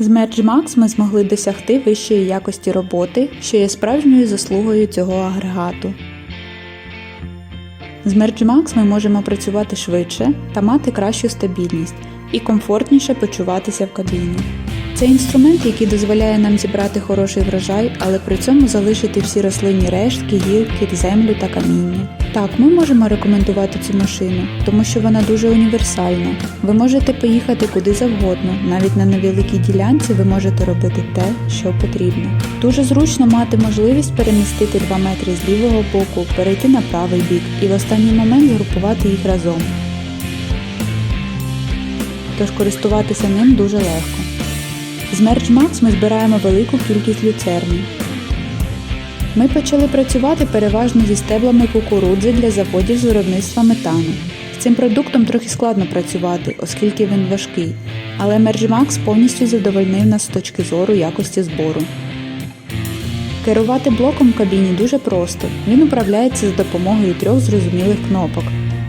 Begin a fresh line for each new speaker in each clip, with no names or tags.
З Merge Max ми змогли досягти вищої якості роботи, що є справжньою заслугою цього агрегату. З Merge Max ми можемо працювати швидше та мати кращу стабільність і комфортніше почуватися в кабіні. Це інструмент, який дозволяє нам зібрати хороший врожай, але при цьому залишити всі рослинні рештки, гілки, землю та каміння. Так, ми можемо рекомендувати цю машину, тому що вона дуже універсальна. Ви можете поїхати куди завгодно, навіть на невеликій ділянці ви можете робити те, що потрібно. Дуже зручно мати можливість перемістити 2 метри з лівого боку, перейти на правий бік і в останній момент згрупувати їх разом. Тож користуватися ним дуже легко. З Merge Max ми збираємо велику кількість люцерни. Ми почали працювати переважно зі стеблами кукурудзи для заводів з виробництва метану. З цим продуктом трохи складно працювати, оскільки він важкий, але Mergemax повністю задовольнив нас з точки зору якості збору. Керувати блоком в кабіні дуже просто. Він управляється за допомогою трьох зрозумілих кнопок.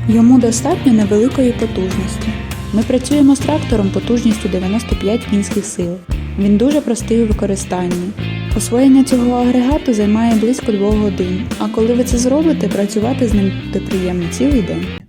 Йому достатньо невеликої потужності. Ми працюємо з трактором потужністю 95 кінських сил. Він дуже простий у використанні. Освоєння цього агрегату займає близько 2 годин, а коли ви це зробите, працювати з ним буде приємно цілий день.